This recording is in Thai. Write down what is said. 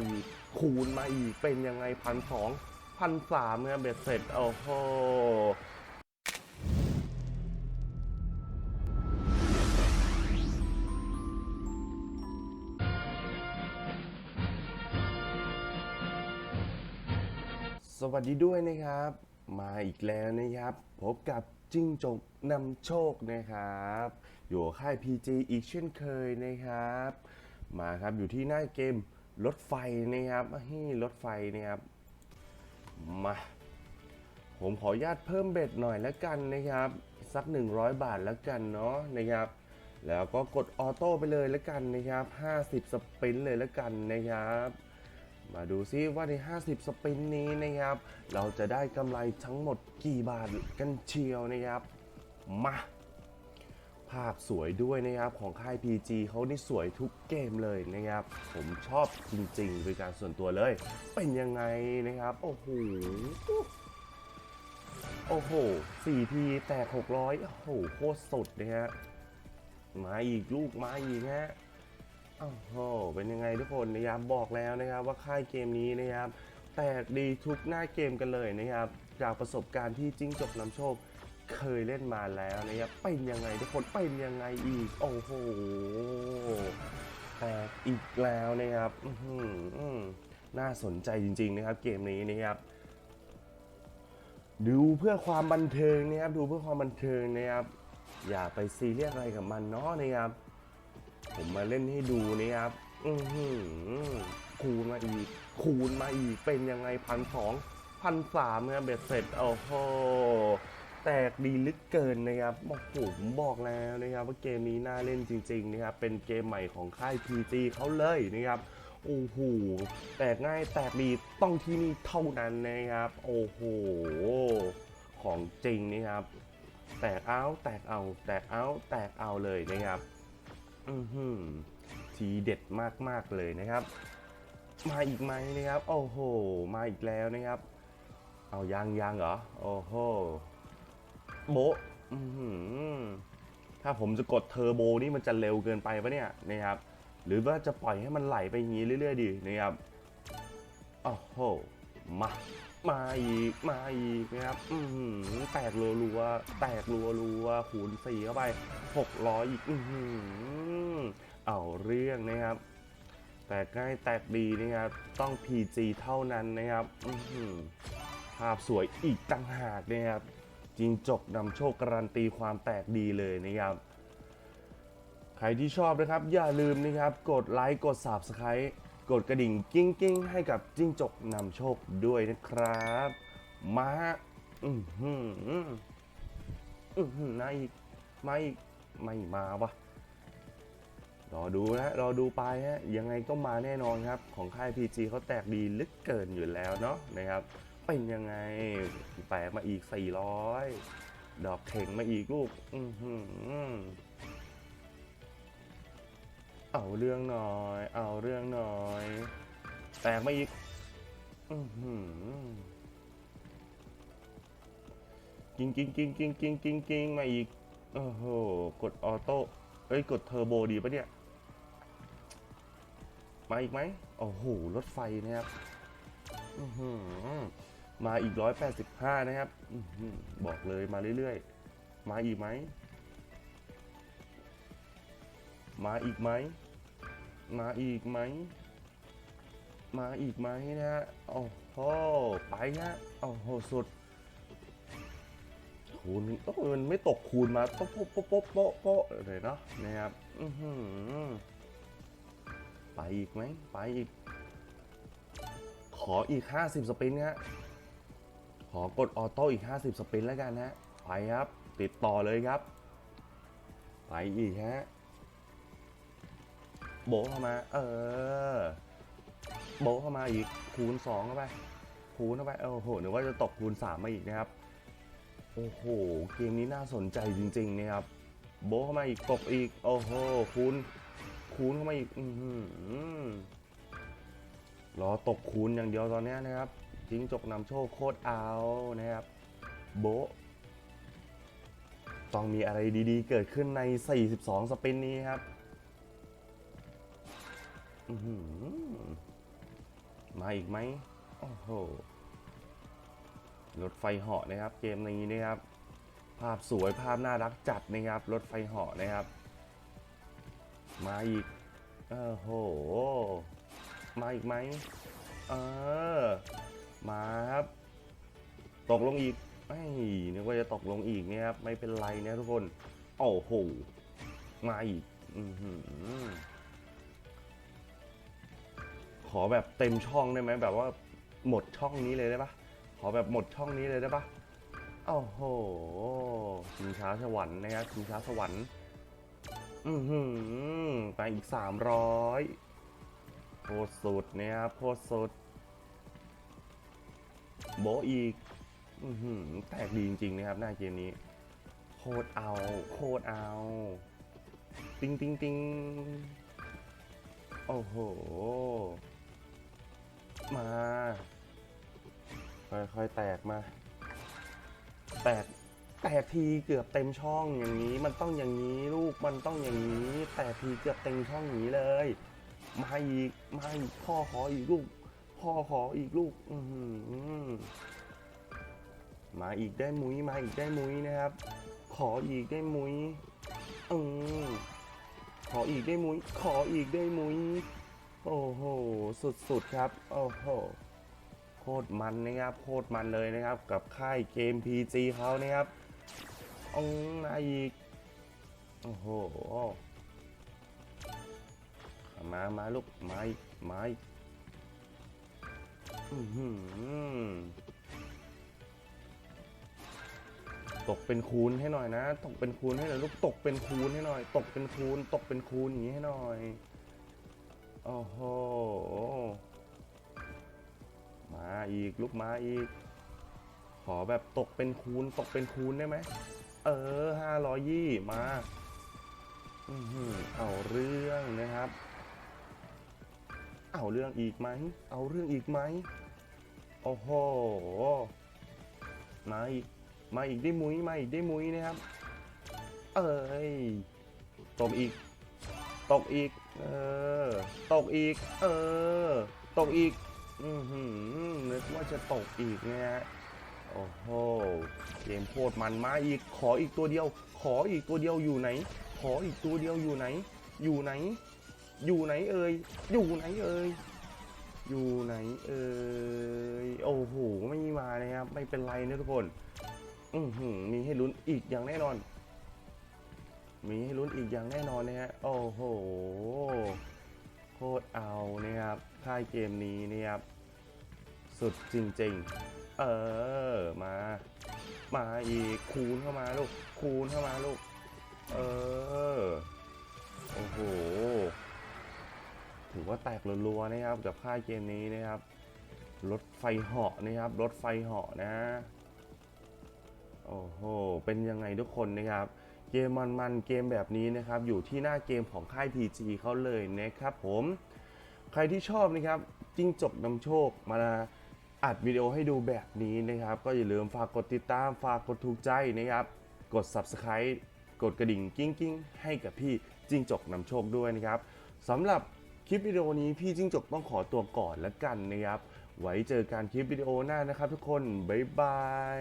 อีก คูณมาอีก เป็นยังไงพันสองพันสามเนี่ยเบ็ดเสร็จโอ้โหสวัสดีด้วยนะครับ มาอีกแล้วนะครับ พบกับจิ้งจกนำโชคนะครับ อยู่ค่าย PG อีกเช่นเคยนะครับ มาครับอยู่ที่หน้าเกม รถไฟนะครับให้รถไฟนะครับมา ผมขออนุญาตเพิ่มเบ็ดหน่อยแล้วกันนะครับ สัก 100 บาทแล้วกันเนาะนะครับ แล้วก็กดออโต้ไปเลยแล้วกันนะครับ 50 สปินเลยแล้วกันนะครับ มาดูซิว่าใน 50 สปินนี้นะครับ เราจะได้กำไรทั้งหมดกี่บาทกันเชียวนะครับ มา ภาพสวยด้วยนะครับของค่าย PG เขานี่สวยทุกเกมเลยนะครับ ผมชอบจริงๆ โดยการส่วนตัวเลย เป็นยังไงนะครับ โอ้โหโอ้โห4ทีแตก600โอ้โหโคตรสดนะฮะมาอีกลูกมาอีกฮะโอ้โหเป็นยังไงทุกคนนะครับบอกแล้วนะครับว่าค่ายเกมนี้นะครับ แตกดีทุกหน้าเกมกันเลยนะครับ จากประสบการณ์ที่จิ้งจกนำโชค เคยเล่นมาแล้วนะครับเป็นยังไงทุกคนเป็นยังไงอีก โอ้โหแตกอีกแล้วนะครับน่าสนใจจริง ๆ นะครับ เกมนี้นะครับดูเพื่อความบันเทิงนะครับดูเพื่อความบันเทิงนะครับ อย่าไปซีเรียสอะไรกับมันเนาะนะครับ ผมมาเล่นให้ดูนะครับอืคูณมาอีก คูณมาอีกเป็นยังไงพันสองพันสามเนี่ยเบ็ดเสร็จโอ้โห แตกดีลึกเกินนะครับโอ้โหผมบอกแล้วนะครับว่าเกมนี้น่าเล่นจริงๆนะครับเป็นเกมใหม่ของค่าย PG เขาเลยนะครับโอ้โหแตกง่ายแตกดีต้องที่นี่เท่านั้นนะครับ โอ้โหของจริงนะครับ แตกเอาแตกเอาแตกเอาแตกเอาเลยนะครับอือหือทีเด็ดมากๆเลยนะครับ มาอีกไหมนะครับ โอ้โห มาอีกแล้วนะครับ เอายังยังเหรอ โอ้โห โบะอื้อหือถ้าผมจะกดเทอร์โบนี่มันจะเร็วเกินไปปะเนี่ยนะครับ หรือว่าจะปล่อยให้มันไหลไปอย่างนี้เรื่อยๆดีนะครับโอ้โหมามาอีกมาอีกนะครับอือหือแตกรัวๆแตกรัวๆคูณสี่เข้าไป600อีกอือหือเอาเรื่องนะครับ แตกง่ายแตกดีนะครับ ต้อง PG เท่านั้นนะครับอือหือภาพสวยอีกต่างหากนะครับ จิงจกนำโชคการันตีความแตกดีเลยนะครับ ใครที่ชอบนะครับ อย่าลืมนะครับ กดไลค์กด Subscribe กดกระดิ่งกิ้งกิ้งให้กับจิ้งจกนำโชคด้วยนะครับ มาอือหืออือหือมาอีกมาอีกไม่มาวะรอดูนะรอดูไปฮะยังไงก็มาแน่นอนครับ ของค่าย PG เขาแตกดีลึกเกินอยู่แล้วเนาะนะครับ เป็นยังไงแตกมาอีก 400 ดอกเข่งมาอีกลูกอือหือเอาเรื่องหน่อย เอาเรื่องหน่อย แตกมาอีก อือหือกิ้งกิ้งกิ้งกิ้งกิ้งกิ้งกิ้งมาอีก โอ้โห กดออโต้ เอ้ย กดเทอร์โบดีปะเนี่ย มาอีกไหม โอ้โห รถไฟนะครับ อือหือ มาอีก 185 นะครับอบอกเลยมาเรื่อยๆ มาอีกไหม มาอีกไหม มาอีกไหม มาอีกไหมนะฮะ โอ้โห ไปฮะ โอ้โห สุด คูณโอ้มันไม่ตกคูณมาโป๊ะโป๊ะโป๊ะโป๊ะโป๊ะโป๊ะเลยเนาะ นะครับ อือหือไปอีกไหม ไปอีก ขออีก 50 สปินต์ฮะ ขอกดออโต้อีก 50 สปินแล้วกันฮะไปครับ ติดต่อเลยครับ ไปอีกฮะ โบเข้ามา เออ โบเข้ามาอีก คูณสองเข้าไป คูณเข้าไป โอ้โหนึกว่าจะตกคูณสามมาอีกนะครับ โอ้โห เกมนี้น่าสนใจจริง ๆ นะครับ โบเข้ามาอีก ตกอีก โอ้โห คูณ คูณเข้ามาอีก อือหือรอตกคูณอย่างเดียวตอนนี้นะครับ จิ้งจกนำโชคโคตรเอานะครับ โบต้องมีอะไรดีๆ เกิดขึ้นใน 42 สปินนี้ครับมาอีกไหมโอ้โหรถไฟเหาะนะครับ เกมนี้นะครับ ภาพสวยภาพน่ารักจัดนะครับ รถไฟเหาะนะครับ มาอีกโอ้โห มาอีกไหมเออ มาครับตกลงอีกไม่นึกว่าจะตกลงอีกเนี่ยครับไม่เป็นไรนะทุกคนโอ้โหมาอีกอขอแบบเต็มช่องได้ไหมแบบว่าหมดช่องนี้เลยได้ปะขอแบบหมดช่องนี้เลยได้ปะโอ้โหชิงช้าสวรรค์นะครับชิงช้าสวรรค์อือหือไปอีกสามร้อยโคตรสุดนะครับโคตรสุด โบอีกอแตกดีจริงๆนะครับหน้าเกมนี้ โคตรเอา โคตรเอา ติงติงติงโอ้โห มา ค่อยๆ แตกมา แตก แตกทีเกือบเต็มช่องอย่างนี้ มันต้องอย่างนี้ลูกมันต้องอย่างนี้ แตกทีเกือบเต็มช่องอย่างนี้เลย มาอีก มาอีกพ่อขออีกลูก พ่อขออีกลูกอืมาอีกได้มุ้ยมาอีกได้มุ้ยนะครับ ขออีกได้มุ้ยอืมขออีกได้มุ้ยขออีกได้มุ้ยโอ้โห สุดๆครับ โอ้โห โคตรมันนะครับ โคตรมันเลยนะครับ กับค่ายเกม PG เขานะครับอองมาอีก โอ้โห มา มาลูก มาอีกมาอีก ตกเป็นคูณให้หน่อยนะ ตกเป็นคูณให้หน่อยลูกตกเป็นคูณให้หน่อย ตกเป็นคูณ ตกเป็นคูณอย่างนี้ให้หน่อยโอ้โหมาอีกลูกมาอีก ขอแบบตกเป็นคูณ ตกเป็นคูณได้ไหมเออห้าร้อยยี่มาอือเอาเรื่องนะครับ เอาเรื่องอีกไหม เอาเรื่องอีกไหม โอ้โห มาอีก มาอีกได้มุ้ย มาอีกได้มุ้ยนะครับ เอ้ย ตกอีก ตกอีก เออ ตกอีก เออ ตกอีก อือหือนึกว่าจะตกอีกนะฮะ โอ้โห เกมโคตรมันมาอีก ขออีกตัวเดียว ขออีกตัวเดียวอยู่ไหน ขออีกตัวเดียวอยู่ไหน อยู่ไหน อยู่ไหนเอ่ย อยู่ไหนเอ่ย อยู่ไหนเอ่ย โอ้โห ไม่มานะครับ ไม่เป็นไรนะทุกคน อือหือมีให้ลุ้นอีกอย่างแน่นอน มีให้ลุ้นอีกอย่างแน่นอนนะฮะ โอ้โห โคตรเอานะครับ ค่ายเกมนี้นะครับ สุดจริงๆ เออ มา มาอีก คูณเข้ามาลูก คูณเข้ามาลูก เออ โอ้โห ถือว่าแตกรัวๆนะครับกับค่ายเกมนี้นะครับ รถไฟเหาะนะครับ รถไฟเหาะนะ โอ้โห เป็นยังไงทุกคนนะครับ เกมมันๆเกมแบบนี้นะครับ อยู่ที่หน้าเกมของค่าย PG เขาเลยนะครับผม ใครที่ชอบนะครับจิ้งจกนำโชคมาอัดวิดีโอให้ดูแบบนี้นะครับ ก็อย่าลืมฝากกดติดตามฝากกดถูกใจนะครับ กด Subscribe กดกระดิ่งกิ้งกิ้งให้กับพี่จิ้งจกนำโชคด้วยนะครับสำหรับ คลิปวิดีโอนี้พี่จิ้งจกต้องขอตัวก่อนแล้วกันนะครับ ไว้เจอกันคลิปวิดีโอหน้านะครับทุกคน บ๊ายบาย